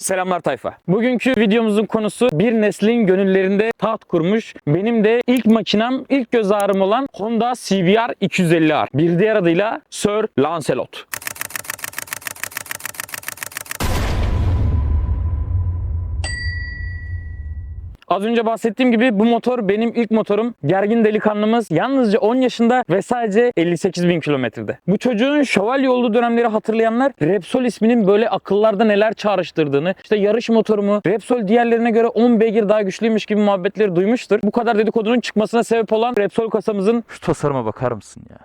Selamlar tayfa. Bugünkü videomuzun konusu bir neslin gönüllerinde taht kurmuş. Benim de ilk makinem, ilk göz ağrım olan Honda CBR 250R. Bir diğer adıyla Sir Lancelot. Az önce bahsettiğim gibi bu motor benim ilk motorum. Gergin delikanlımız yalnızca 10 yaşında ve sadece 58 bin kilometrede. Bu çocuğun şövalye olduğu dönemleri hatırlayanlar Repsol isminin böyle akıllarda neler çağrıştırdığını, işte yarış motoru mu, Repsol diğerlerine göre 10 beygir daha güçlüymüş gibi muhabbetleri duymuştur. Bu kadar dedikodunun çıkmasına sebep olan Repsol kasamızın Şu tasarıma bakar mısın ya?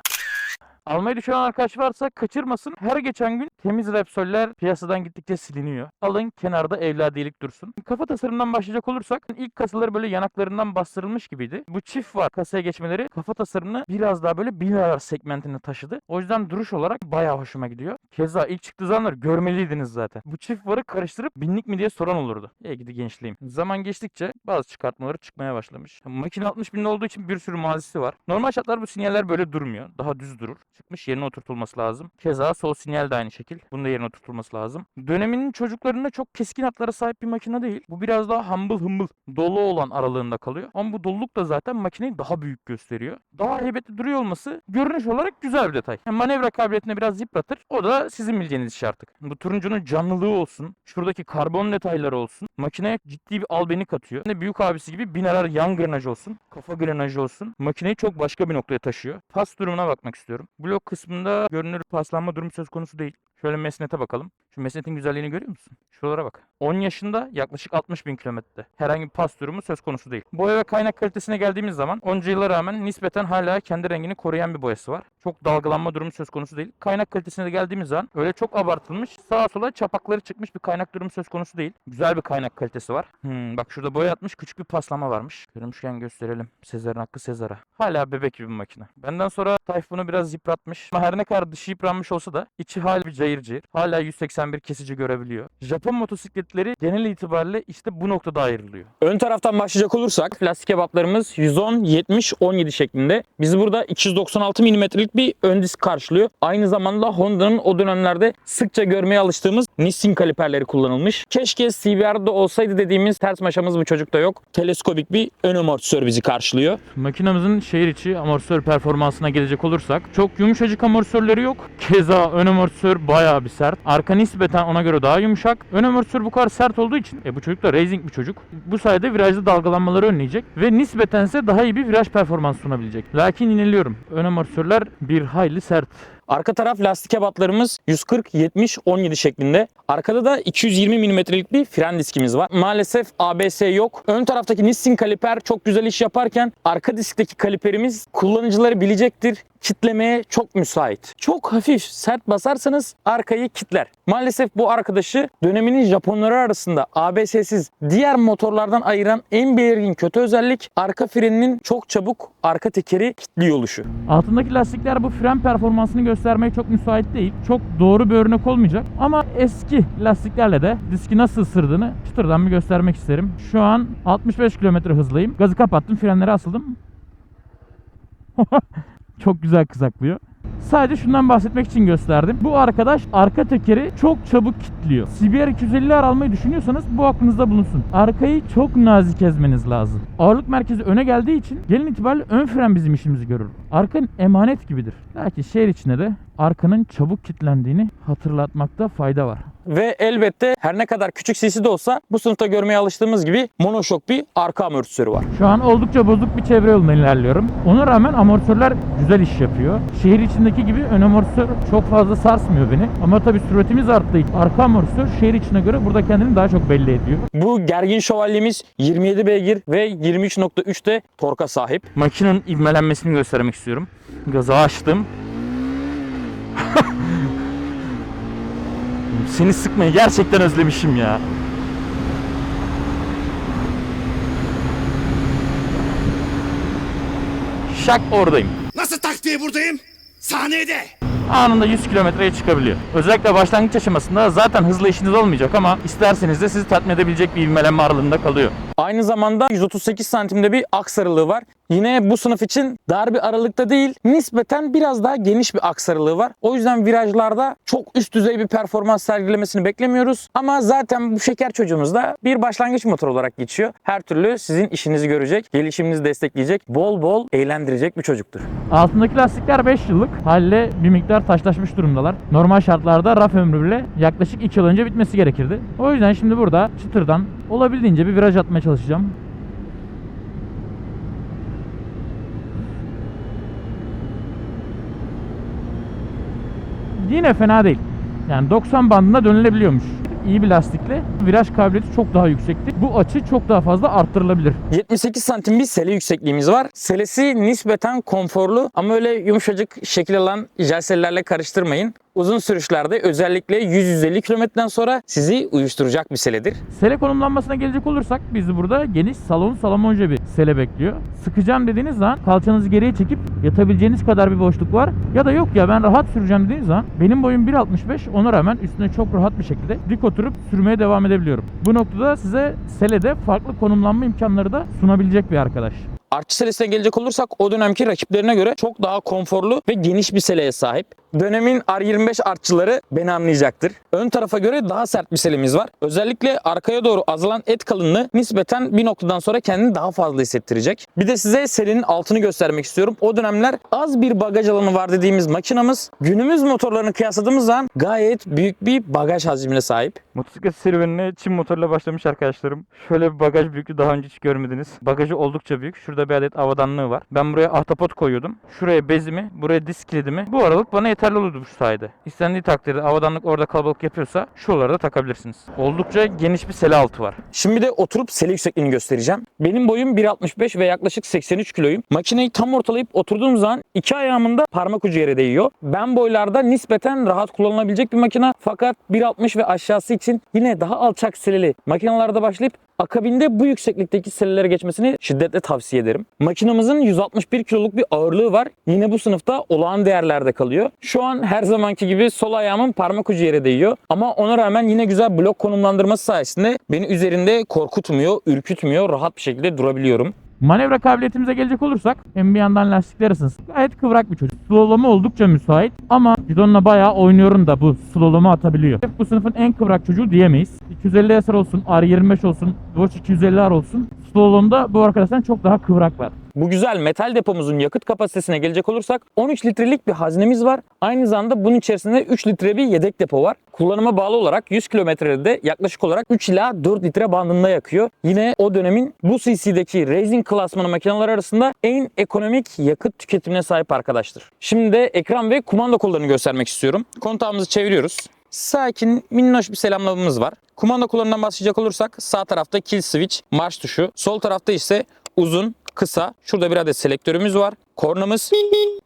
Almayı düşünen arkadaş varsa kaçırmasın. Her geçen gün temiz Repsoller piyasadan gittikçe siliniyor. Alın kenarda evladiyelik dursun. Kafa tasarımından başlayacak olursak ilk kasaları böyle yanaklarından bastırılmış gibiydi. Bu çift var kasaya geçmeleri kafa tasarımını biraz daha böyle binalar segmentine taşıdı. O yüzden duruş olarak bayağı hoşuma gidiyor. Keza ilk çıktığı zamanlar görmeliydiniz zaten. Bu çift varı karıştırıp binlik mi diye soran olurdu. Ey gidi gençliğim. Zaman geçtikçe bazı çıkartmaları çıkmaya başlamış. Makine 60 bin olduğu için bir sürü mazisi var. Normal şartlar bu sinyaller böyle durmuyor. Daha düz durur. Çıkmış yerine oturtulması lazım. Keza sol sinyal de aynı şekil. Bunun da yerine oturtulması lazım. Döneminin çocuklarında çok keskin hatlara sahip bir makine değil. Bu biraz daha humble humble dolu olan aralığında kalıyor. Ama bu doluluk da zaten makineyi daha büyük gösteriyor. Daha heybetli duruyor olması görünüş olarak güzel bir detay. Yani manevra kabiliyetini biraz yıpratır. O da sizin bileceğiniz iş artık. Bu turuncunun canlılığı olsun. Şuradaki karbon detayları olsun. Makineye ciddi bir albeni katıyor. Ne büyük abisi gibi binalar yan grenaj olsun. Kafa grenajı olsun. Makineyi çok başka bir noktaya taşıyor. Pas durumuna bakmak istiyorum. Blok kısmında görünür paslanma durumu söz konusu değil. Şöyle mesnete bakalım. Şu mesnetin güzelliğini görüyor musun? Şuralara bak. 10 yaşında yaklaşık 60 bin kilometrede. Herhangi bir pas durumu söz konusu değil. Boya ve kaynak kalitesine geldiğimiz zaman onca yıla rağmen nispeten hala kendi rengini koruyan bir boyası var. Çok dalgalanma durumu söz konusu değil. Kaynak kalitesine de geldiğimiz zaman öyle çok abartılmış sağa sola çapakları çıkmış bir kaynak durumu söz konusu değil. Güzel bir kaynak kalitesi var. Hmm, bak şurada boya atmış küçük bir paslama varmış. Görmüşken gösterelim. Sezar'ın hakkı Sezar'a. Hala bebek gibi bir makine. Benden sonra Tayfun'u biraz yıpratmış. Ama her ne kadar dışı yıpranmış olsa da içi hala bir cayır cayır. Hala 181 kesici görebiliyor. Japon motosikletleri genel itibariyle işte bu noktada ayrılıyor. Ön taraftan başlayacak olursak lastik ebatlarımız 110, 70, 17 şeklinde. Bizi burada 296 mm'lik bir ön disk karşılıyor. Aynı zamanda Honda'nın o dönemlerde sıkça görmeye alıştığımız Nissin kaliperleri kullanılmış. Keşke CBR'da olsaydı dediğimiz ters maşamız bu çocukta yok. Teleskobik bir ön amortisör bizi karşılıyor. Makinamızın şehir içi amortisör performansına gelecek olursak çok yumuşacık amortisörleri yok. Keza ön amortisör bayağı bir sert. Arka nispeten ona göre daha yumuşak. Ön amortisör bu kadar sert olduğu için e, bu çocuk da racing bir çocuk. Bu sayede virajda dalgalanmaları önleyecek ve nispetense daha iyi bir viraj performansı sunabilecek. Lakin iniliyorum. Ön amortisörler bir hayli sert. Arka taraf lastik ebatlarımız 140, 70, 17 şeklinde. Arkada da 220 mm'lik bir fren diskimiz var. Maalesef ABS yok. Ön taraftaki Nissin kaliper çok güzel iş yaparken arka diskteki kaliperimiz kullanıcıları bilecektir. Kitlemeye çok müsait. Çok hafif sert basarsanız arkayı kitler. Maalesef bu arkadaşı döneminin Japonları arasında ABS'siz diğer motorlardan ayıran en belirgin kötü özellik arka freninin çok çabuk arka tekeri kilitliyor oluşu. Altındaki lastikler bu fren performansını göstermeye çok müsait değil. Çok doğru bir örnek olmayacak. Ama eski lastiklerle de diski nasıl ısırdığını çıtırdan bir göstermek isterim. Şu an 65 km hızlıyım. Gazı kapattım, frenleri asıldım. çok güzel kızaklıyor. Sadece şundan bahsetmek için gösterdim. Bu arkadaş arka tekeri çok çabuk kilitliyor. CBR 250'ler almayı düşünüyorsanız bu aklınızda bulunsun. Arkayı çok nazik ezmeniz lazım. Ağırlık merkezi öne geldiği için gelin itibariyle ön fren bizim işimizi görür. Arka emanet gibidir. Lakin şehir içinde de arkanın çabuk kilitlendiğini hatırlatmakta fayda var. Ve elbette her ne kadar küçük sesi de olsa bu sınıfta görmeye alıştığımız gibi monoşok bir arka amortisörü var. Şu an oldukça bozuk bir çevre yolundan ilerliyorum. Ona rağmen amortisörler güzel iş yapıyor. Şehir içindeki gibi ön amortisör çok fazla sarsmıyor beni. Ama tabii süratimiz arttığı için arka amortisör şehir içine göre burada kendini daha çok belli ediyor. Bu gergin şövalyemiz 27 beygir ve 23.3 de torka sahip. Makinenin ivmelenmesini göstermek istiyorum. Gazı açtım. Seni sıkmayı gerçekten özlemişim ya. Şak oradayım. Nasıl taktiği buradayım? Sahnede. Anında 100 kilometreye çıkabiliyor. Özellikle başlangıç aşamasında zaten hızlı işiniz olmayacak ama isterseniz de sizi tatmin edebilecek bir ivmelenme aralığında kalıyor. Aynı zamanda 138 santimde bir aksarılığı var. Yine bu sınıf için dar bir aralıkta değil, nispeten biraz daha geniş bir aksarılığı var. O yüzden virajlarda çok üst düzey bir performans sergilemesini beklemiyoruz. Ama zaten bu şeker çocuğumuz da bir başlangıç motor olarak geçiyor. Her türlü sizin işinizi görecek, gelişiminizi destekleyecek, bol bol eğlendirecek bir çocuktur. Altındaki lastikler 5 yıllık. Haliyle bir miktar taşlaşmış durumdalar. Normal şartlarda raf ömrü bile yaklaşık 2 yıl önce bitmesi gerekirdi. O yüzden şimdi burada çıtırdan olabildiğince bir viraj atmaya çalışacağım. Yine fena değil. Yani 90 bandında dönülebiliyormuş. İyi bir lastikle viraj kabiliyeti çok daha yüksekti. Bu açı çok daha fazla arttırılabilir. 78 santim bir sele yüksekliğimiz var. Selesi nispeten konforlu ama öyle yumuşacık şekil alan jel sellerle karıştırmayın. Uzun sürüşlerde özellikle 100-150 kilometreden sonra sizi uyuşturacak bir seledir. Sele konumlanmasına gelecek olursak bizi burada geniş salon salamonca bir sele bekliyor. Sıkacağım dediğiniz zaman kalçanızı geriye çekip yatabileceğiniz kadar bir boşluk var. Ya da yok ya ben rahat süreceğim dediğiniz zaman benim boyum 1.65 ona rağmen üstüne çok rahat bir şekilde dik oturup sürmeye devam edebiliyorum. Bu noktada size selede farklı konumlanma imkanları da sunabilecek bir arkadaş. Artçı selesine gelecek olursak o dönemki rakiplerine göre çok daha konforlu ve geniş bir seleye sahip. Dönemin R25 artçıları beni anlayacaktır. Ön tarafa göre daha sert bir selemiz var. Özellikle arkaya doğru azalan et kalınlığı nispeten bir noktadan sonra kendini daha fazla hissettirecek. Bir de size serinin altını göstermek istiyorum. O dönemler az bir bagaj alanı var dediğimiz makinamız günümüz motorlarını kıyasladığımız zaman gayet büyük bir bagaj hacmine sahip. Motosiklet serüvenine Çin motorla başlamış arkadaşlarım. Şöyle bir bagaj büyüklüğü daha önce hiç görmediniz. Bagajı oldukça büyük. Şurada bir adet avadanlığı var. Ben buraya ahtapot koyuyordum. Şuraya bezimi, buraya disk kilidimi. Bu aralık bana yeterli olurdu bu sayede. İstendiği takdirde avadanlık orada kalabalık yapıyorsa şuralara da takabilirsiniz. Oldukça geniş bir sele altı var. Şimdi de oturup sele yüksekliğini göstereceğim. Benim boyum 1.65 ve yaklaşık 83 kiloyum. Makineyi tam ortalayıp oturduğum zaman iki ayağımın da parmak ucu yere değiyor. Ben boylarda nispeten rahat kullanılabilecek bir makine fakat 1.60 ve aşağısı için yine daha alçak seleli makinalarda başlayıp Akabinde bu yükseklikteki selelere geçmesini şiddetle tavsiye ederim. Makinamızın 161 kiloluk bir ağırlığı var. Yine bu sınıfta olağan değerlerde kalıyor. Şu an her zamanki gibi sol ayağımın parmak ucu yere değiyor. Ama ona rağmen yine güzel blok konumlandırması sayesinde beni üzerinde korkutmuyor, ürkütmüyor, rahat bir şekilde durabiliyorum. Manevra kabiliyetimize gelecek olursak hem bir yandan lastikler ısınsın. Gayet kıvrak bir çocuk. Slaloma oldukça müsait ama gidonla bayağı oynuyorum da bu slaloma atabiliyor. Bu sınıfın en kıvrak çocuğu diyemeyiz. 250 SR olsun, R25 olsun, Dodge 250R olsun. Slalomda bu arkadaştan çok daha kıvrak var. Bu güzel metal depomuzun yakıt kapasitesine gelecek olursak 13 litrelik bir haznemiz var. Aynı zamanda bunun içerisinde 3 litre bir yedek depo var. Kullanıma bağlı olarak 100 kilometrede de yaklaşık olarak 3 ila 4 litre bandında yakıyor. Yine o dönemin bu CC'deki Racing klasmanı makineler arasında en ekonomik yakıt tüketimine sahip arkadaştır. Şimdi de ekran ve kumanda kollarını göstermek istiyorum. Kontağımızı çeviriyoruz. Sakin, minnoş bir selamlamamız var. Kumanda kollarından başlayacak olursak sağ tarafta kill switch, marş tuşu. Sol tarafta ise uzun, kısa. Şurada bir adet selektörümüz var. Kornamız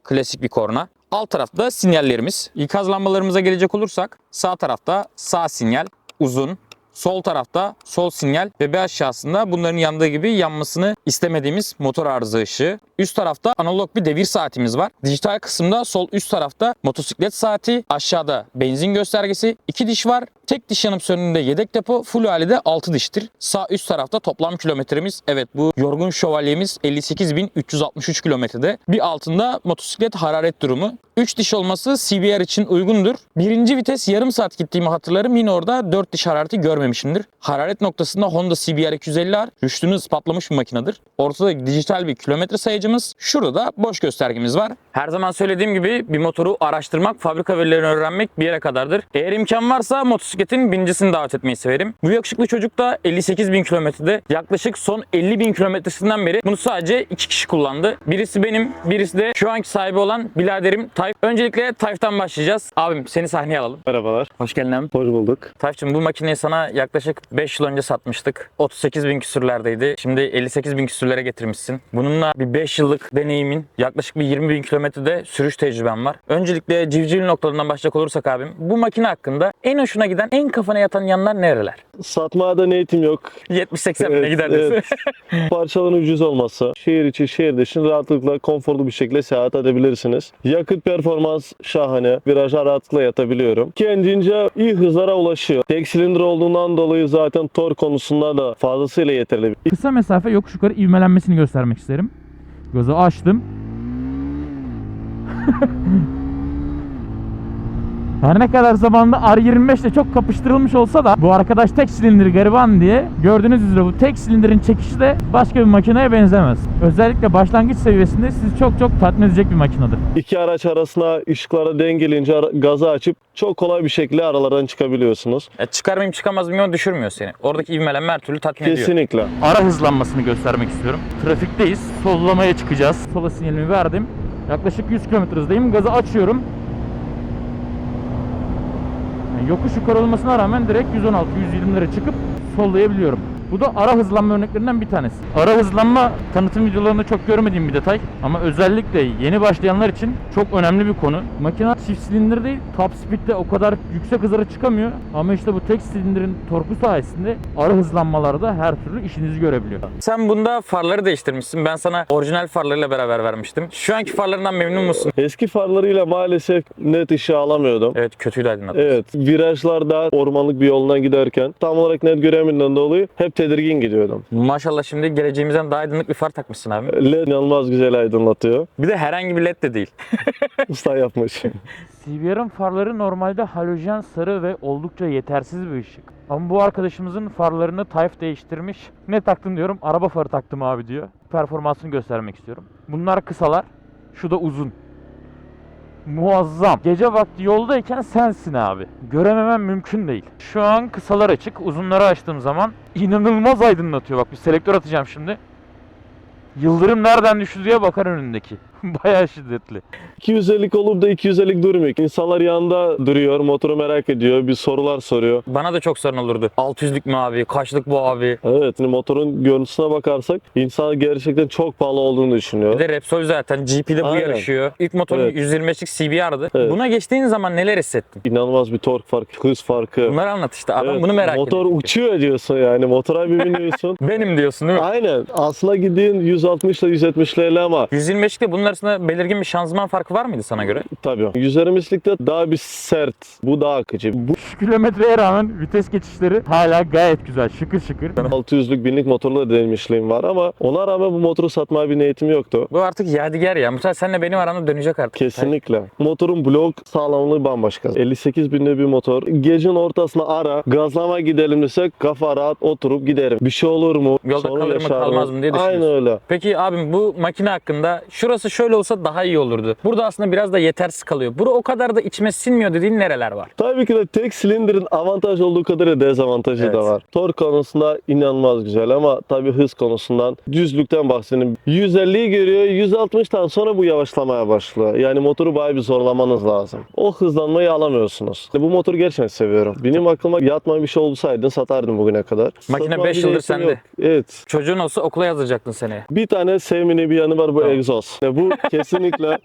klasik bir korna. Alt tarafta sinyallerimiz. İkaz lambalarımıza gelecek olursak sağ tarafta sağ sinyal, uzun, Sol tarafta sol sinyal ve bir aşağısında bunların yandığı gibi yanmasını istemediğimiz motor arıza ışığı. Üst tarafta analog bir devir saatimiz var. Dijital kısımda sol üst tarafta motosiklet saati, aşağıda benzin göstergesi, iki diş var. Tek diş yanıp söndüğünde yedek depo, full hali de 6 diştir. Sağ üst tarafta toplam kilometremiz, evet bu yorgun şövalyemiz 58.363 kilometrede. Bir altında motosiklet hararet durumu. 3 diş olması CBR için uygundur. Birinci vites yarım saat gittiğimi hatırlarım. Yine orada 4 diş harareti görmemişimdir. Hararet noktasında Honda CBR 250R rüştünü ispatlamış bir makinedir. Ortada dijital bir kilometre sayıcımız. Şurada da boş göstergemiz var. Her zaman söylediğim gibi bir motoru araştırmak, fabrika verilerini öğrenmek bir yere kadardır. Eğer imkan varsa motosikletin birincisini davet etmeyi severim. Bu yakışıklı çocuk da 58 bin kilometrede yaklaşık son 50 bin kilometresinden beri bunu sadece iki kişi kullandı. Birisi benim, birisi de şu anki sahibi olan biraderim Tayf. Öncelikle Tayf'tan başlayacağız. Abim seni sahneye alalım. Merhabalar, Hoş geldin abim. hoş bulduk. Tayf'cığım bu makineyi sana yaklaşık 5 yıl önce satmıştık. 38 bin küsürlerdeydi. Şimdi 58 bin küsürlere getirmişsin. Bununla bir 5 yıllık deneyimin, yaklaşık bir 20 bin kilometrede sürüş tecrüben var. Öncelikle civcivli noktalarından başlayacak olursak abim, bu makine hakkında en hoşuna giden, en kafana yatan yanlar nereler? Satmaya da niyetim yok. 70-80 bine Evet, gider diyorsun. evet. Parçaların ucuz olması, şehir içi, şehir dışı rahatlıkla, konforlu bir şekilde seyahat edebilirsiniz. Yakıt performans şahane. Viraja rahatlıkla yatabiliyorum. Kendince iyi hızlara ulaşıyor. Tek silindir olduğundan dolayı zaten tork konusunda da fazlasıyla yeterli. Kısa mesafe yokuş yukarı ivmelenmesini göstermek isterim. Gazı açtım. Her ne kadar zamanında R25 ile çok kapıştırılmış olsa da bu arkadaş tek silindir gariban diye gördüğünüz üzere bu tek silindirin çekişi de başka bir makineye benzemez. Özellikle başlangıç seviyesinde sizi çok çok tatmin edecek bir makinedir. İki araç arasına ışıklara dengelince ara- gazı açıp çok kolay bir şekilde aralardan çıkabiliyorsunuz. Ya çıkar mıyım çıkamaz mıyım düşürmüyor seni. Oradaki ivmelenme her türlü tatmin ediyor. Kesinlikle. Ara hızlanmasını göstermek istiyorum. Trafikteyiz. Sollamaya çıkacağız. Sola sinyalimi verdim. Yaklaşık 100 km hızdayım. Gazı açıyorum. Yani yokuş yukarı olmasına rağmen direkt 116-120'lere çıkıp sollayabiliyorum. Bu da ara hızlanma örneklerinden bir tanesi. Ara hızlanma tanıtım videolarında çok görmediğim bir detay ama özellikle yeni başlayanlar için çok önemli bir konu. Makine çift silindir değil, top speed'de o kadar yüksek hızlara çıkamıyor ama işte bu tek silindirin torku sayesinde ara hızlanmalarda her türlü işinizi görebiliyor. Sen bunda farları değiştirmişsin. Ben sana orijinal farlarıyla beraber vermiştim. Şu anki farlarından memnun musun? Eski farlarıyla maalesef net ışığı alamıyordum. Evet kötüydü aydınlatma. Evet, virajlarda ormanlık bir yoldan giderken tam olarak net göremediğimden dolayı hep tedirgin gidiyordum. Maşallah şimdi geleceğimizden daha aydınlık bir far takmışsın abi. LED inanılmaz güzel aydınlatıyor. Bir de herhangi bir led de değil. Usta yapmış. CBR'ın farları normalde halojen sarı ve oldukça yetersiz bir ışık. Ama bu arkadaşımızın farlarını Tayf değiştirmiş. Ne taktın diyorum, araba farı taktım abi diyor. Performansını göstermek istiyorum. Bunlar kısalar, şu da uzun. Muazzam. Gece vakti yoldayken sensin abi. Görememem mümkün değil. Şu an kısalar açık, uzunları açtığım zaman inanılmaz aydınlatıyor. Bak bir selektör atacağım şimdi. Yıldırım nereden düştü diye bakar önündeki. Bayağı şiddetli. 250'lik olup da 250'lik durmuyor. İnsanlar yanında duruyor, motoru merak ediyor, bir sorular soruyor. Bana da çok sorun olurdu. 600'lük mü abi? Kaçlık bu abi? Evet, şimdi motorun görüntüsüne bakarsak insan gerçekten çok pahalı olduğunu düşünüyor. Bir de Repsol zaten GP'de bu Aynen. yarışıyor. İlk motorun Evet. 125'lik CBR'dı. Evet. Buna geçtiğin zaman neler hissettin? İnanılmaz bir tork farkı, hız farkı. Bunları anlat işte. Adam Evet, bunu merak Motor ediyor. uçuyor diyorsun yani. Motora bir biniyorsun. Benim diyorsun değil mi? Aynen. Aslında gittiğin 160 ile 170'lerle ama 125'likte bunun arasında belirgin bir şanzıman farkı var mıydı sana göre? tabii 120'likte daha bir sert. Bu daha akıcı. Bu 3 kilometreye rağmen vites geçişleri hala gayet güzel. Şıkır şıkır. 600'lük binlik motorla deneymişliğim var ama ona rağmen bu motoru satmaya bir niyetim yoktu. Bu artık yadigar ya. Mutlaka seninle benim aramda dönecek artık. Kesinlikle. Motorun blok sağlamlığı bambaşka. 58 binde bir motor. Gecenin ortasına ara, gazlama gidelim desek kafa rahat oturup giderim. Bir şey olur mu? Yolda Sorun kalır mı, kalmaz mı diye düşünüyorsun. Aynen öyle. Peki abim bu makine hakkında şurası şöyle olsa daha iyi olurdu. Burada aslında biraz da yetersiz kalıyor. Bura o kadar da içime sinmiyor dediğin nereler var? Tabii ki de tek silindirin avantaj olduğu kadar da dezavantajı Evet. da var. Tork konusunda inanılmaz güzel ama tabii hız konusundan düzlükten bahsedeyim. 150'yi görüyor, 160'tan sonra bu yavaşlamaya başlıyor. Yani motoru bayağı bir zorlamanız lazım. O hızlanmayı alamıyorsunuz. Bu motoru gerçekten seviyorum. Benim aklıma yatmayan bir şey olsaydı satardım bugüne kadar. Makine Satma beş bir yıldır niyetim sende. yok. Evet. Çocuğun olsa okula yazdıracaktın seneye. Bir tane sevmediği bir yanı var bu Tamam. egzoz. Yani kesinlikle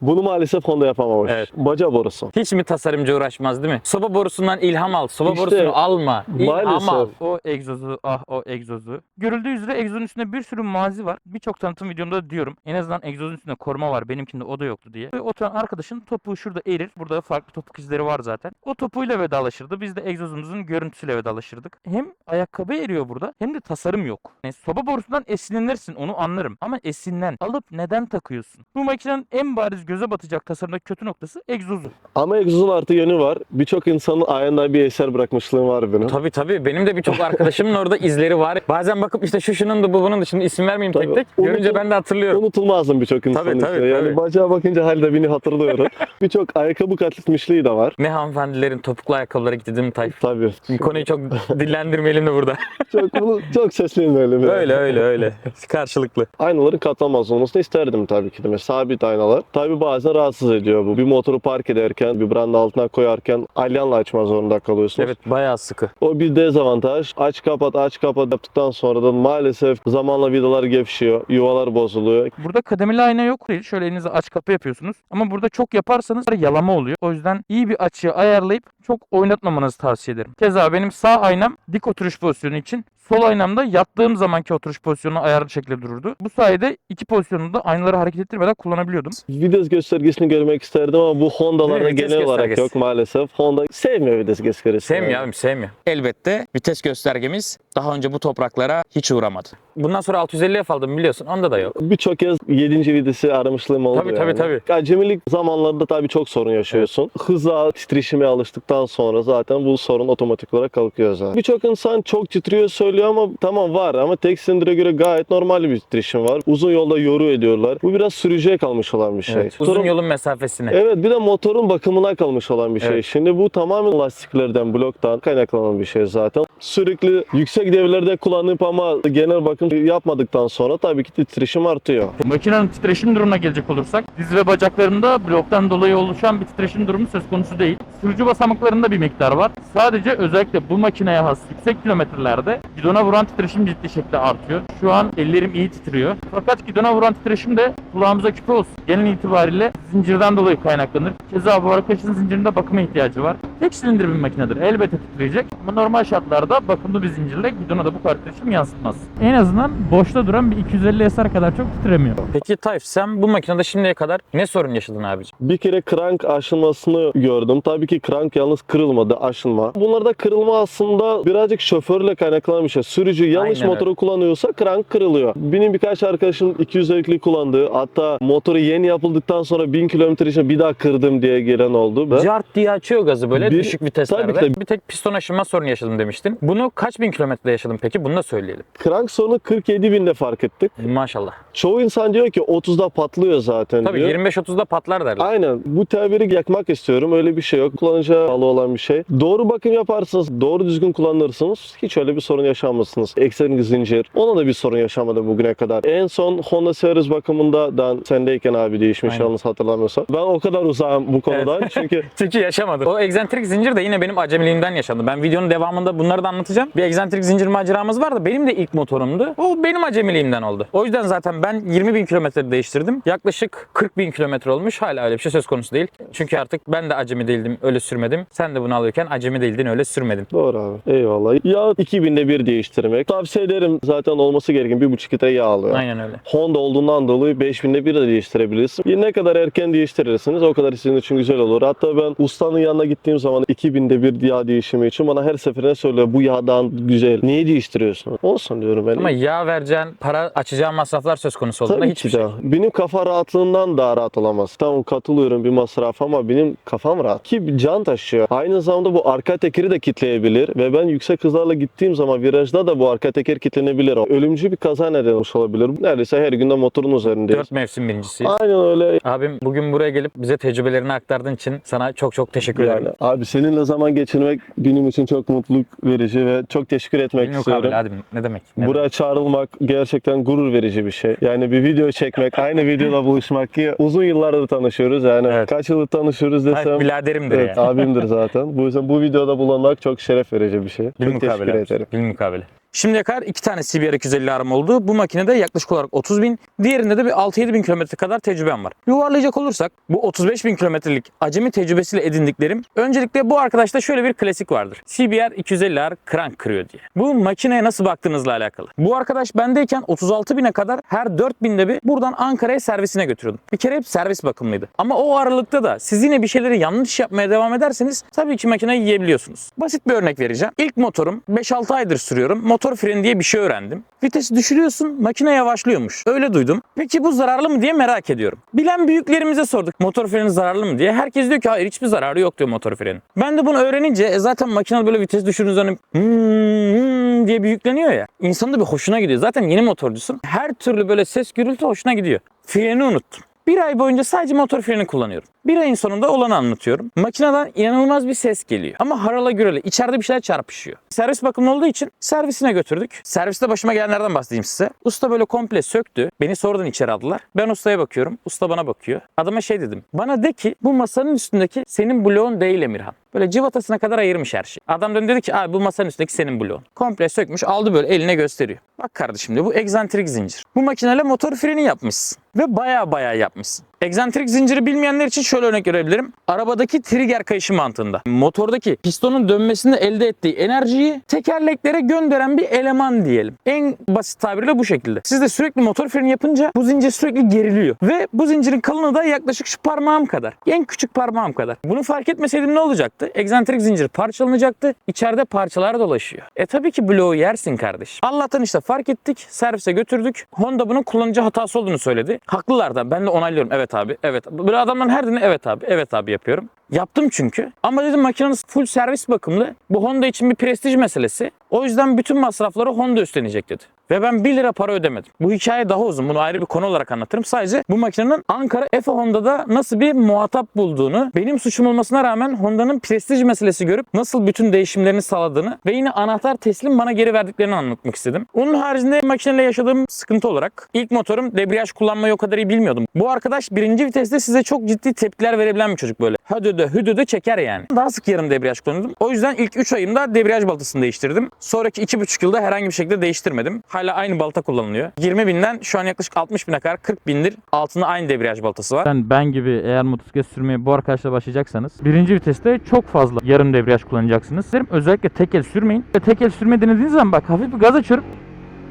bunu maalesef Honda yapamamış. Evet. Baca borusu. Hiç mi tasarımcı uğraşmaz değil mi? Soba borusundan ilham al. Soba İşte, borusunu alma. İlham maalesef. al. O egzozu, ah o egzozu. Görüldüğü üzere egzozun üstünde bir sürü mazi var. Birçok tanıtım videomda da diyorum. En azından egzozun üstünde koruma var. Benimkinde o da yoktu diye. Ve oturan arkadaşın topuğu şurada erir. Burada farklı topuk izleri var zaten. O topuğuyla vedalaşırdı. Biz de egzozumuzun görüntüsüyle vedalaşırdık. Hem ayakkabı eriyor burada hem de tasarım yok. Yani soba borusundan esinlenirsin onu anlarım. Ama esinlen. Alıp neden takıyorsun? Bu makinenin en bariz göze batacak tasarımdaki kötü noktası egzozu. Ama egzozun artı yönü var. Birçok insanın ayağında bir eser bırakmışlığım var benim. Tabii tabii. Benim de birçok arkadaşımın orada izleri var. Bazen bakıp işte şu şunun da bu bunun da şimdi isim vermeyeyim tek Tabii. tek. Görünce Unutul- ben de hatırlıyorum. Unutulmazdım birçok insan Tabii, tabii, Yani tabii. bacağa bakınca halde beni hatırlıyorum. birçok ayakkabı katletmişliği de var. Ne hanımefendilerin topuklu ayakkabıları gitti değil mi Tayf? Tabii. Konuyu çok dillendirmeyelim de burada. çok, bunu çok seslenmeyelim. yani. öyle öyle öyle. Karşılıklı. Aynaların katlanmaz olmasını isterdim tabii ki de. Mesela sabit aynalar. Tabii bazen rahatsız ediyor bu. Bir motoru park ederken, bir branda altına koyarken alyanla açma zorunda kalıyorsunuz. Evet bayağı sıkı. O bir dezavantaj. Aç kapat aç kapat yaptıktan sonra da maalesef zamanla vidalar gevşiyor, yuvalar bozuluyor. Burada kademeli ayna yok değil. Şöyle elinizi aç kapı yapıyorsunuz. Ama burada çok yaparsanız yalama oluyor. O yüzden iyi bir açıyı ayarlayıp çok oynatmamanızı tavsiye ederim. Keza benim sağ aynam dik oturuş pozisyonu için. Sol aynamda yattığım zamanki oturuş pozisyonuna ayarlı şekilde dururdu. Bu sayede iki pozisyonu da aynaları hareket ettirmeden kullanabiliyordum. Vites göstergesini görmek isterdim ama bu Honda'larda mi? Vites genel olarak göstergesi. yok maalesef. Honda sevmiyor vites göstergesini. Sevmiyor abim sevmiyor. Elbette vites göstergemiz daha önce bu topraklara hiç uğramadı. Bundan sonra 650F aldım biliyorsun. Onda da yok. Birçok kez 7. vitesi aramışlığım oldu Tabii, yani. tabii, tabii. Acemilik zamanlarında tabii çok sorun yaşıyorsun. Hıza, titreşime alıştıktan sonra zaten bu sorun otomatik olarak kalkıyor zaten. Birçok insan çok titriyor söylüyor ama tamam var ama tek silindire göre gayet normal bir titreşim var. Uzun yolda yoru ediyorlar. Bu biraz sürücüye kalmış olan bir şey. Uzun Sorun- yolun mesafesini. Evet bir de motorun bakımına kalmış olan bir şey. Evet. Şimdi bu tamamen lastiklerden, bloktan kaynaklanan bir şey zaten. Sürekli yüksek devirlerde kullanıp ama genel bakım yapmadıktan sonra tabii ki titreşim artıyor. Makinenin titreşim durumuna gelecek olursak diz ve bacaklarında bloktan dolayı oluşan bir titreşim durumu söz konusu değil. Sürücü basamaklarında bir miktar var. Sadece özellikle bu makineye has yüksek kilometrelerde gidona vuran titreşim ciddi şekilde artıyor. Şu an ellerim iyi titriyor. Fakat gidona vuran titreşim de kulağımıza küpe olsun. Genel itibariyle zincirden dolayı kaynaklanır. Keza bu arkadaşın zincirinde bakıma ihtiyacı var. Tek silindir bir makinedir. Elbette titreyecek ama normal şartlarda bakımlı bir zincirle gidona da bu kadar titreşim yansıtmaz. En azından boşta duran bir 250 SR kadar çok titremiyor. Peki Tayf sen bu makinede şimdiye kadar ne sorun yaşadın abicim? Bir kere krank aşılmasını gördüm. Tabii ki krank yalnız kırılmadı, aşılma. Bunlarda kırılma aslında birazcık şoförle kaynaklanan bir şey. Sürücü yanlış Aynen motoru kullanıyorsa krank kırılıyor. Benim birkaç arkadaşım 250'li kullandığı hatta motoru yeni yapıldıktan sonra 1000 kilometre için bir daha kırdım diye gelen oldu. Ben- Cart diye açıyor gazı böyle Bir- düşük viteslerde. Tabii ki. Bir tek piston aşınma sorunu yaşadım demiştin. Bunu kaç bin kilometrede yaşadın peki? Bunu da söyleyelim. Krank sorunu 47 binde fark ettik. Maşallah. Çoğu insan diyor ki 30'da patlıyor zaten Tabii diyor. 25-30'da patlar derler. Aynen. Bu tabiri yakmak istiyorum. Öyle bir şey yok. Kullanıcıya bağlı olan bir şey. Doğru bakım yaparsınız, doğru düzgün kullanırsınız. Hiç öyle bir sorun yaşamazsınız. Eksenik zincir. Ona da bir sorun yaşamadım bugüne kadar. En son Honda Series bakımında da sendeyken abi değişmiş Aynen. yalnız hatırlamıyorsam. Ben o kadar uzağım bu konudan. Çünkü Çünkü yaşamadım. O egzantrik zincir de yine benim acemiliğimden yaşandı. Ben videonun devamında bunları da anlatacağım. Bir egzantrik zincir maceramız vardı. Benim de ilk motorumdu. O benim acemiliğimden oldu. O yüzden zaten ben 20 bin kilometre değiştirdim. Yaklaşık 40 bin kilometre olmuş. Hala öyle bir şey söz konusu değil. Çünkü artık ben de acemi değildim. Öyle sürmedim. Sen de bunu alırken acemi değildin. Öyle sürmedin. Doğru abi. Eyvallah. Ya 2000'de bir değiştirmek. Tavsiye ederim zaten olması gereken 1,5 litre yağ alıyor. Aynen öyle. Honda olduğundan dolayı 5000'de bir de değiştirebilirsin. Ne kadar erken değiştirirsiniz o kadar sizin için güzel olur. Hatta ben ustanın yanına gittiğim zaman 2000'de bir yağ değişimi için bana her seferinde söylüyor bu yağdan güzel. Niye değiştiriyorsun? Olsun diyorum ben. Ama yağ vereceğin, para açacağın masraflar söz konusu olduğunda Tabii hiçbir ki şey. de. Benim kafa rahatlığından daha rahat olamaz. Tamam katılıyorum bir masraf ama benim kafam rahat. Ki can taşıyor. Aynı zamanda bu arka tekeri de kitleyebilir ve ben yüksek hızlarla gittiğim zaman virajda da bu arka teker kitlenebilir. Ölümcül bir kaza neden olmuş olabilir. Neredeyse her gün de motorun üzerindeyiz. Dört mevsim birincisiyiz. Aynen öyle. Abim bugün buraya gelip bize tecrübelerini aktardığın için sana çok çok teşekkür ederim. Yani abi seninle zaman geçirmek benim için çok mutluluk verici ve çok teşekkür etmek Bilmiyorum istiyorum. abi hadi ne demek? Ne Buraya çağrılmak gerçekten gurur verici bir şey. Yani bir video çekmek, aynı videoda buluşmak ki uzun yıllardır tanışıyoruz. Yani Evet. kaç yıldır tanışıyoruz desem. Hayır, biraderimdir Evet, yani. abimdir zaten. Bu yüzden bu videoda bulunmak çok şeref verici bir şey. Bil çok teşekkür mukabele. ederim. Bil mukabele. Şimdiye kadar iki tane CBR 250 arım oldu. Bu makinede yaklaşık olarak 30 bin, diğerinde de bir 6-7 bin kilometre kadar tecrübem var. Yuvarlayacak olursak bu 35 bin kilometrelik acemi tecrübesiyle edindiklerim. Öncelikle bu arkadaşta şöyle bir klasik vardır. CBR 250R crank kırıyor diye. Bu makineye nasıl baktığınızla alakalı. Bu arkadaş bendeyken 36 bine kadar her 4 binde bir buradan Ankara'ya servisine götürüyordum. Bir kere hep servis bakımlıydı. Ama o aralıkta da siz yine bir şeyleri yanlış yapmaya devam ederseniz tabii ki makineyi yiyebiliyorsunuz. Basit bir örnek vereceğim. İlk motorum 5-6 aydır sürüyorum. Motor freni diye bir şey öğrendim. Vitesi düşürüyorsun makine yavaşlıyormuş. Öyle duydum. Peki bu zararlı mı diye merak ediyorum. Bilen büyüklerimize sorduk motor freni zararlı mı diye. Herkes diyor ki hayır hiçbir zararı yok diyor motor freni. Ben de bunu öğrenince e, zaten makine böyle vites düşürünce hani hmm, hmm diye bir yükleniyor ya. İnsanın da bir hoşuna gidiyor. Zaten yeni motorcusun. Her türlü böyle ses gürültü hoşuna gidiyor. Freni unuttum. Bir ay boyunca sadece motor freni kullanıyorum. Bir ayın sonunda olanı anlatıyorum. Makineden inanılmaz bir ses geliyor. Ama harala gürele içeride bir şeyler çarpışıyor. Servis bakımlı olduğu için servisine götürdük. Serviste başıma gelenlerden bahsedeyim size. Usta böyle komple söktü. Beni sonradan içeri aldılar. Ben ustaya bakıyorum. Usta bana bakıyor. Adama şey dedim. Bana de ki bu masanın üstündeki senin bloğun değil Emirhan. Böyle cıvatasına kadar ayırmış her şeyi. Adam döndü dedi ki abi bu masanın üstündeki senin bloğun. Komple sökmüş aldı böyle eline gösteriyor. Bak kardeşim diyor bu egzantrik zincir. Bu makineyle motor freni yapmışsın. Ve baya baya yapmışsın. Egzantrik zinciri bilmeyenler için şöyle örnek verebilirim. Arabadaki trigger kayışı mantığında. Motordaki pistonun dönmesinde elde ettiği enerjiyi tekerleklere gönderen bir eleman diyelim. En basit tabirle bu şekilde. Siz de sürekli motor freni yapınca bu zincir sürekli geriliyor. Ve bu zincirin kalınlığı da yaklaşık şu parmağım kadar. En küçük parmağım kadar. Bunu fark etmeseydim ne olacaktı? Olacaktı. Egzantrik zincir parçalanacaktı. İçeride parçalar dolaşıyor. E tabii ki bloğu yersin kardeşim. Allah'tan işte fark ettik. Servise götürdük. Honda bunun kullanıcı hatası olduğunu söyledi. Haklılar da. Ben de onaylıyorum. Evet abi. Evet. Böyle adamların her dediğini evet abi. Evet abi yapıyorum. Yaptım çünkü. Ama dedim makineniz full servis bakımlı. Bu Honda için bir prestij meselesi. O yüzden bütün masrafları Honda üstlenecek dedi. Ve ben 1 lira para ödemedim. Bu hikaye daha uzun. Bunu ayrı bir konu olarak anlatırım. Sadece bu makinenin Ankara Efe Honda'da nasıl bir muhatap bulduğunu, benim suçum olmasına rağmen Honda'nın prestij meselesi görüp nasıl bütün değişimlerini sağladığını ve yine anahtar teslim bana geri verdiklerini anlatmak istedim. Onun haricinde makineyle yaşadığım sıkıntı olarak ilk motorum debriyaj kullanmayı o kadar iyi bilmiyordum. Bu arkadaş birinci viteste size çok ciddi tepkiler verebilen bir çocuk böyle. Hödödö hüdödö çeker yani. Daha sık yarım debriyaj kullanıyordum. O yüzden ilk 3 ayımda debriyaj baltasını değiştirdim. Sonraki 2,5 yılda herhangi bir şekilde değiştirmedim. Hala aynı balta kullanılıyor. 20 binden şu an yaklaşık 60 bine kadar 40 bindir. Altında aynı debriyaj baltası var. Ben, ben gibi eğer motosiklet sürmeye bu arkadaşla başlayacaksanız birinci viteste çok fazla yarım debriyaj kullanacaksınız. Özellikle tek el sürmeyin. Tek el sürme denediğiniz zaman bak hafif bir gaz açıyorum.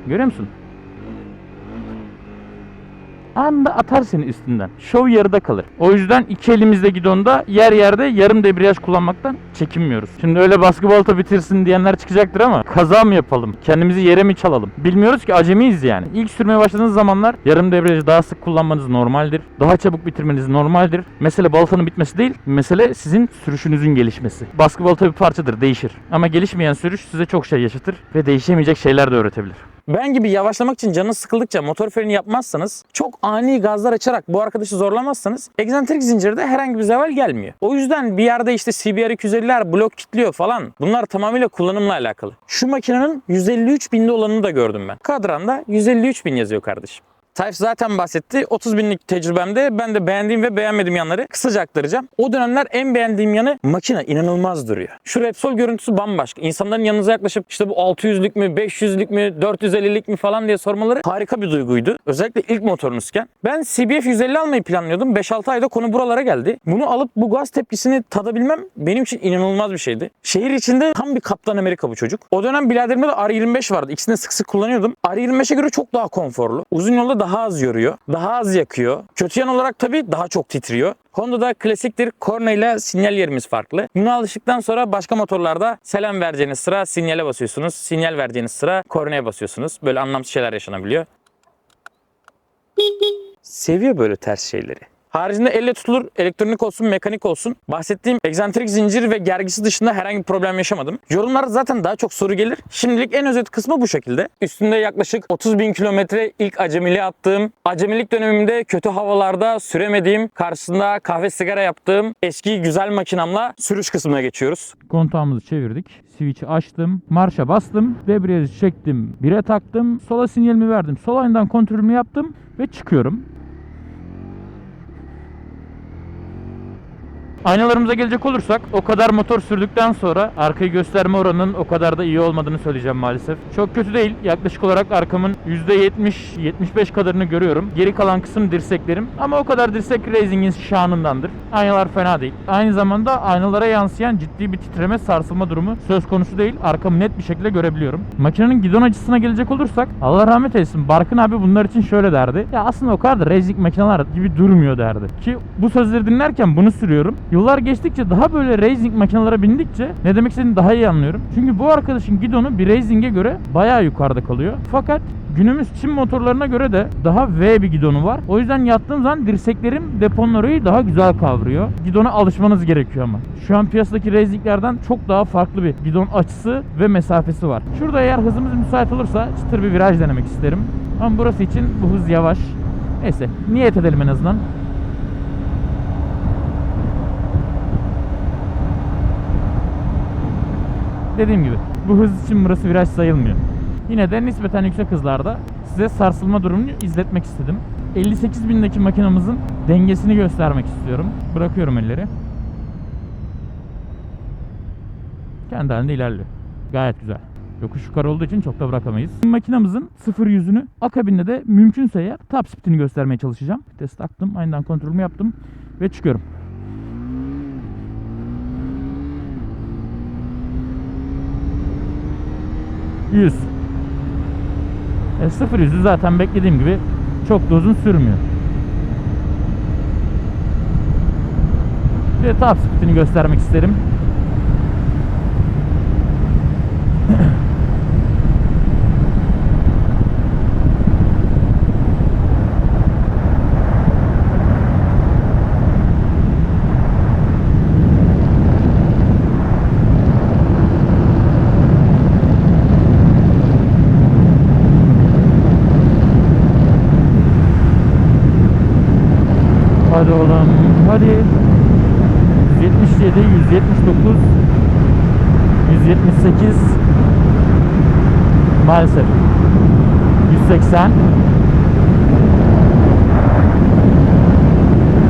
Görüyor musun? Anda atar seni üstünden. Şov yarıda kalır. O yüzden iki elimizde gidonda yer yerde yarım debriyaj kullanmaktan çekinmiyoruz. Şimdi öyle baskı bitirsin diyenler çıkacaktır ama kaza mı yapalım? Kendimizi yere mi çalalım? Bilmiyoruz ki acemiyiz yani. İlk sürmeye başladığınız zamanlar yarım debriyajı daha sık kullanmanız normaldir. Daha çabuk bitirmeniz normaldir. Mesele baltanın bitmesi değil, mesele sizin sürüşünüzün gelişmesi. Baskı balta bir parçadır, değişir. Ama gelişmeyen sürüş size çok şey yaşatır ve değişemeyecek şeyler de öğretebilir. Ben gibi yavaşlamak için canınız sıkıldıkça motor freni yapmazsanız, çok ani gazlar açarak bu arkadaşı zorlamazsanız egzantrik zincirde herhangi bir zeval gelmiyor. O yüzden bir yerde işte CBR 250'ler blok kilitliyor falan. Bunlar tamamıyla kullanımla alakalı. Şu makinenin 153 binde olanını da gördüm ben. Kadranda 153 bin yazıyor kardeşim. Tayf zaten bahsetti. 30 binlik tecrübemde ben de beğendiğim ve beğenmediğim yanları kısaca aktaracağım. O dönemler en beğendiğim yanı makine inanılmaz duruyor. Şu Repsol görüntüsü bambaşka. İnsanların yanınıza yaklaşıp işte bu 600'lük mü, 500'lük mü, 450'lik mi falan diye sormaları harika bir duyguydu. Özellikle ilk motorunuzken. Ben CBF 150 almayı planlıyordum. 5-6 ayda konu buralara geldi. Bunu alıp bu gaz tepkisini tadabilmem benim için inanılmaz bir şeydi. Şehir içinde tam bir Kaptan Amerika bu çocuk. O dönem biraderimde de R25 vardı. İkisini sık sık kullanıyordum. R25'e göre çok daha konforlu. Uzun yolda daha az yoruyor. Daha az yakıyor. Kötü yan olarak tabii daha çok titriyor. Honda'da klasiktir. Korna ile sinyal yerimiz farklı. Buna alıştıktan sonra başka motorlarda selam vereceğiniz sıra sinyale basıyorsunuz. Sinyal vereceğiniz sıra kornaya basıyorsunuz. Böyle anlamsız şeyler yaşanabiliyor. Seviyor böyle ters şeyleri. Haricinde elle tutulur elektronik olsun mekanik olsun bahsettiğim egzantrik zincir ve gergisi dışında herhangi bir problem yaşamadım. Yorumlarda zaten daha çok soru gelir. Şimdilik en özet kısmı bu şekilde. Üstünde yaklaşık 30 bin kilometre ilk acemiliği attığım, acemilik dönemimde kötü havalarda süremediğim, karşısında kahve sigara yaptığım eski güzel makinamla sürüş kısmına geçiyoruz. Kontağımızı çevirdik. Switch'i açtım. Marşa bastım. Debriyajı çektim. Bire taktım. Sola sinyalimi verdim. Sol ayından kontrolümü yaptım ve çıkıyorum. Aynalarımıza gelecek olursak o kadar motor sürdükten sonra arkayı gösterme oranının o kadar da iyi olmadığını söyleyeceğim maalesef. Çok kötü değil. Yaklaşık olarak arkamın %70-75 kadarını görüyorum. Geri kalan kısım dirseklerim. Ama o kadar dirsek racing'in şanındandır. Aynalar fena değil. Aynı zamanda aynalara yansıyan ciddi bir titreme sarsılma durumu söz konusu değil. Arkamı net bir şekilde görebiliyorum. Makinenin gidon açısına gelecek olursak Allah rahmet eylesin. Barkın abi bunlar için şöyle derdi. Ya aslında o kadar da racing makineler gibi durmuyor derdi. Ki bu sözleri dinlerken bunu sürüyorum. Yıllar geçtikçe daha böyle racing makinelere bindikçe ne demek istediğini daha iyi anlıyorum. Çünkü bu arkadaşın gidonu bir racing'e göre bayağı yukarıda kalıyor. Fakat günümüz Çin motorlarına göre de daha V bir gidonu var. O yüzden yattığım zaman dirseklerim deponları daha güzel kavruyor. Gidona alışmanız gerekiyor ama. Şu an piyasadaki racing'lerden çok daha farklı bir gidon açısı ve mesafesi var. Şurada eğer hızımız müsait olursa çıtır bir viraj denemek isterim. Ama burası için bu hız yavaş. Neyse niyet edelim en azından. Dediğim gibi bu hız için burası viraj sayılmıyor. Yine de nispeten yüksek hızlarda size sarsılma durumunu izletmek istedim. 58 bindeki makinamızın dengesini göstermek istiyorum. Bırakıyorum elleri. Kendi halinde ilerliyor. Gayet güzel. Yokuş yukarı olduğu için çok da bırakamayız. Makinamızın sıfır yüzünü akabinde de mümkünse eğer top speedini göstermeye çalışacağım. Test taktım. Aynıdan kontrolümü yaptım. Ve çıkıyorum. Yüz. E, sıfır yüzü zaten beklediğim gibi çok da uzun sürmüyor. Bir de top speedini göstermek isterim. Hadi oğlum. Hadi. 177, 179, 178. Maalesef. 180.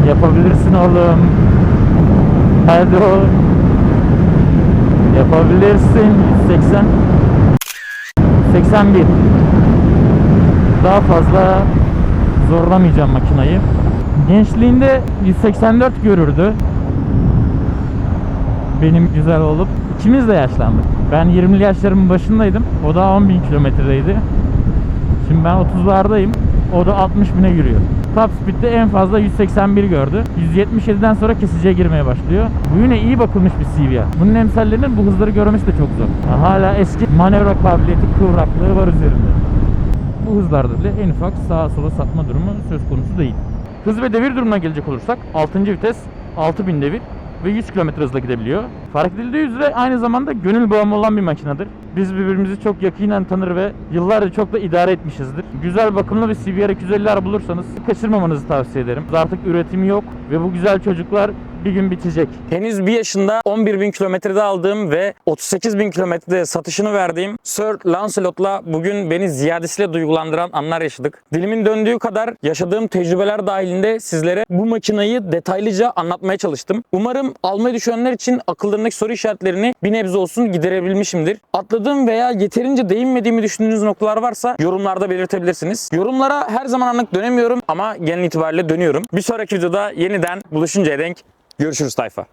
Yapabilirsin oğlum. Hadi oğlum. Yapabilirsin. 180. 81. Daha fazla zorlamayacağım makinayı. Gençliğinde 184 görürdü. Benim güzel olup. ikimiz de yaşlandık. Ben 20'li yaşlarımın başındaydım. O da 10 bin kilometredeydi. Şimdi ben 30'lardayım. O da 60 bine yürüyor. Top speed'de en fazla 181 gördü. 177'den sonra kesiciye girmeye başlıyor. Bu yine iyi bakılmış bir CVR. Bunun emsallerinin bu hızları görmesi de çok zor. Hala eski manevra kabiliyeti, kıvraklığı var üzerinde. Bu hızlarda bile en ufak sağa sola sapma durumu söz konusu değil. Hız ve devir durumuna gelecek olursak 6. vites 6000 devir ve 100 km hızla gidebiliyor. Fark edildiği üzere aynı zamanda gönül bağımı olan bir makinedir. Biz birbirimizi çok yakinen tanır ve yıllarca çok da idare etmişizdir. Güzel bakımlı bir CBR 250R bulursanız kaçırmamanızı tavsiye ederim. Artık üretimi yok ve bu güzel çocuklar bir gün bitecek. Henüz bir yaşında 11 bin kilometrede aldığım ve 38 bin kilometrede satışını verdiğim Sir Lancelot'la bugün beni ziyadesiyle duygulandıran anlar yaşadık. Dilimin döndüğü kadar yaşadığım tecrübeler dahilinde sizlere bu makinayı detaylıca anlatmaya çalıştım. Umarım almayı düşünenler için akıllarındaki soru işaretlerini bir nebze olsun giderebilmişimdir. Atladığım veya yeterince değinmediğimi düşündüğünüz noktalar varsa yorumlarda belirtebilirsiniz. Yorumlara her zaman anlık dönemiyorum ama genel itibariyle dönüyorum. Bir sonraki videoda yeniden buluşuncaya denk görüşürüz tayfa.